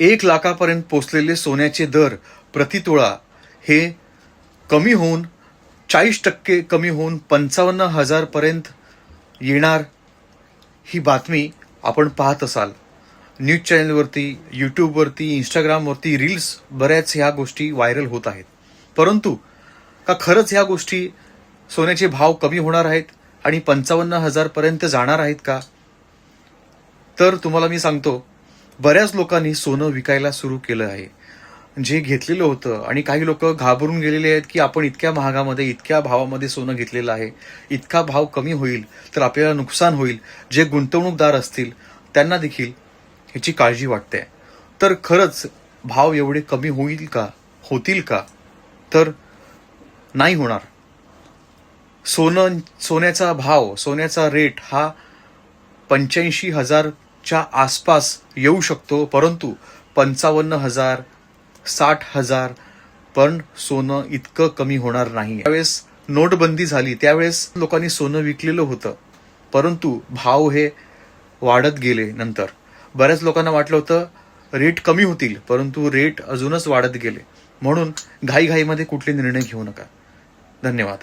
एक लाखापर्यंत पोचलेले सोन्याचे दर प्रतितोळा हे कमी होऊन चाळीस टक्के कमी होऊन पंचावन्न हजारपर्यंत येणार ही बातमी आपण पाहत असाल. न्यूज चॅनलवरती यूट्यूबवरती इंस्टाग्रामवरती रील्स बऱ्याच ह्या गोष्टी व्हायरल होत आहेत. परंतु का खरंच ह्या गोष्टी सोन्याचे भाव कमी होणार आहेत आणि पंचावन्न हजारपर्यंत जाणार आहेत का? तर तुम्हाला मी सांगतो बऱ्याच लोकांनी सोनं विकायला सुरू केलं आहे. जे घेतलेलं होतं आणि काही लोक घाबरून गेलेले आहेत की आपण इतक्या महागामध्ये इतक्या भावामध्ये सोनं घेतलेलं आहे. इतका भाव कमी होईल तर आपल्याला नुकसान होईल. जे गुंतवणूकदार असतील त्यांना देखील ह्याची काळजी वाटते. तर खरंच भाव एवढे कमी होईल का? होतील का? तर नाही होणार. सोनं सोन्याचा भाव सोन्याचा रेट हा पंच्याऐंशी हजार च्या आसपास येऊ शकतो परंतु पंचावन्न हजार साठ हजार पण सोनं इतकं कमी होणार नाही. त्यावेळेस नोटबंदी झाली त्यावेळेस लोकांनी सोनं विकलेलं होतं. परंतु भाव हे वाढत गेले नंतर. बऱ्याच लोकांना वाटलं होतं रेट कमी होतील परंतु रेट अजूनच वाढत गेले. म्हणून घाईघाईमध्ये कुठले निर्णय घेऊ नका. धन्यवाद.